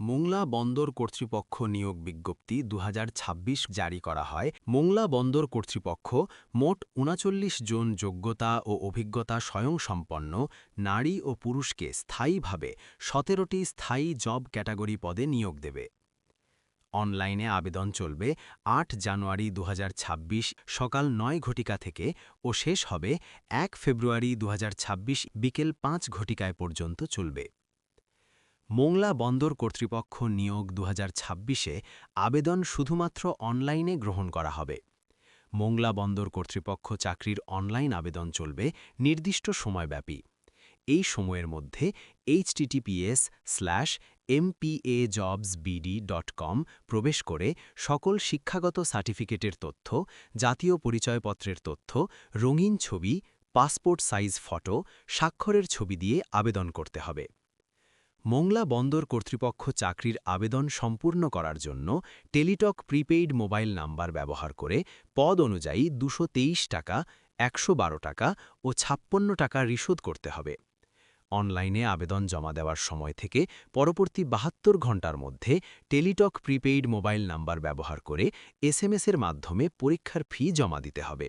মোংলা বন্দর কর্তৃপক্ষ নিয়োগ বিজ্ঞপ্তি দু হাজার ছাব্বিশ জারি করা হয়। মোংলা বন্দর কর্তৃপক্ষ মোট উনচল্লিশ জন যোগ্যতা ও অভিজ্ঞতা স্বয়ংসম্পন্ন নারী ও পুরুষকে স্থায়ীভাবে সতেরোটি স্থায়ী জব ক্যাটাগরি পদে নিয়োগ দেবে। অনলাইনে আবেদন চলবে আট জানুয়ারি দু হাজার ছাব্বিশ সকাল নয় ঘটিকা থেকে ও শেষ হবে এক ফেব্রুয়ারি দু হাজার ছাব্বিশ বিকেল পাঁচ ঘটিকায় পর্যন্ত চলবে। মোংলা বন্দর কর্তৃপক্ষ নিয়োগ দু এ আবেদন শুধুমাত্র অনলাইনে গ্রহণ করা হবে। মোংলা বন্দর কর্তৃপক্ষ চাকরির অনলাইন আবেদন চলবে নির্দিষ্ট সময়ব্যাপী। এই সময়ের মধ্যে এইচটিটিপিএস স্ল্যাশ এমপিএজবসবিডি ডট কম প্রবেশ করে সকল শিক্ষাগত সার্টিফিকেটের তথ্য, জাতীয় পরিচয়পত্রের তথ্য, রঙিন ছবি, পাসপোর্ট সাইজ ফটো, স্বাক্ষরের ছবি দিয়ে আবেদন করতে হবে। মোংলা বন্দর কর্তৃপক্ষ চাকরির আবেদন সম্পূর্ণ করার জন্য টেলিটক প্রিপেইড মোবাইল নাম্বার ব্যবহার করে পদ অনুযায়ী দুশো টাকা, একশো বারো টাকা ও ছাপ্পন্ন টাকা রিশোধ করতে হবে। অনলাইনে আবেদন জমা দেওয়ার সময় থেকে পরবর্তী বাহাত্তর ঘণ্টার মধ্যে টেলিটক প্রিপেইড মোবাইল নাম্বার ব্যবহার করে এসএমএসের মাধ্যমে পরীক্ষার ফি জমা দিতে হবে।